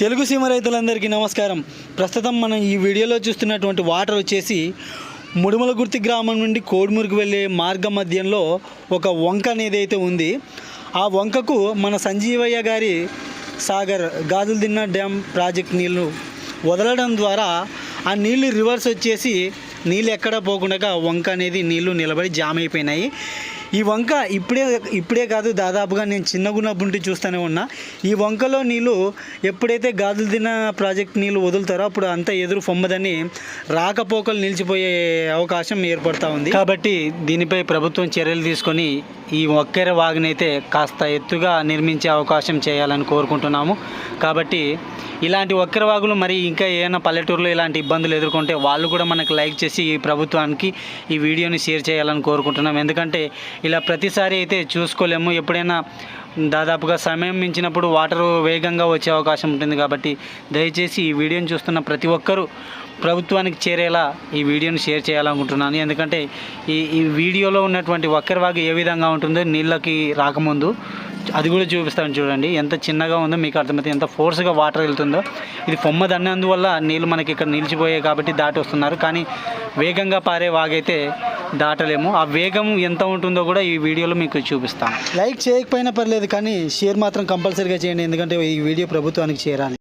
తెలుగు సీమ రైతులందరికీ నమస్కారం. ప్రస్తుతం మనం ఈ వీడియోలో చూస్తున్నటువంటి వాటర్ వచ్చేసి ముడుమలగుర్తి గ్రామం నుండి కోడుమూరుకు వెళ్ళే మార్గ మధ్యంలో ఒక వంక అనేది అయితే ఉంది. ఆ వంకకు మన సంజీవయ్య గారి సాగర్ గాజులదిన్న డ్యామ్ ప్రాజెక్ట్ నీళ్ళు వదలడం ద్వారా ఆ నీళ్ళు రివర్స్ వచ్చేసి నీళ్ళు ఎక్కడ పోకుండా వంక అనేది నీళ్ళు నిలబడి జామ్ అయిపోయినాయి ఈ వంక ఇప్పుడే ఇప్పుడే కాదు దాదాపుగా నేను చిన్నగున్నప్పుడు చూస్తూనే ఉన్నా. ఈ వంకలో నీళ్ళు ఎప్పుడైతే గాజులు తిన్న ప్రాజెక్ట్ నీళ్ళు వదులుతారో అప్పుడు అంతా ఎదురు పొమ్మదని రాకపోకలు నిలిచిపోయే అవకాశం ఏర్పడతా ఉంది. కాబట్టి దీనిపై ప్రభుత్వం చర్యలు తీసుకొని ఈ ఒక్కెర వాగునైతే కాస్త ఎత్తుగా నిర్మించే అవకాశం చేయాలని కోరుకుంటున్నాము. కాబట్టి ఇలాంటి ఒక్కెర వాగులు మరి ఇంకా ఏమైనా పల్లెటూరులో ఇలాంటి ఇబ్బందులు ఎదుర్కొంటే వాళ్ళు కూడా మనకు లైక్ చేసి ఈ ప్రభుత్వానికి ఈ వీడియోని షేర్ చేయాలని కోరుకుంటున్నాం. ఎందుకంటే ఇలా ప్రతిసారి అయితే చూసుకోలేము. ఎప్పుడైనా దాదాపుగా సమయం మించినప్పుడు వాటర్ వేగంగా వచ్చే అవకాశం ఉంటుంది కాబట్టి దయచేసి ఈ వీడియోని చూస్తున్న ప్రతి ఒక్కరూ ప్రభుత్వానికి చేరేలా ఈ వీడియోని షేర్ చేయాలనుకుంటున్నాను. ఎందుకంటే ఈ ఈ వీడియోలో ఉన్నటువంటి ఒక్కరి వాగు ఏ విధంగా ఉంటుందో నీళ్ళకి రాకముందు అది కూడా చూపిస్తాను చూడండి. ఎంత చిన్నగా ఉందో మీకు అర్థమవుతుంది ఎంత ఫోర్స్గా వాటర్ వెళ్తుందో. ఇది పొమ్మ దన్నందువల్ల నీళ్ళు మనకి ఇక్కడ నిలిచిపోయాయి కాబట్టి దాటి వస్తున్నారు. కానీ వేగంగా పారే వాగైతే దాటలేము. ఆ వేగం ఎంత ఉంటుందో కూడా ఈ వీడియోలో మీకు చూపిస్తాను. లైక్ చేయకపోయినా పర్లేదు కానీ షేర్ మాత్రం కంపల్సరీగా చేయండి. ఎందుకంటే ఈ వీడియో ప్రభుత్వానికి చేరాలి.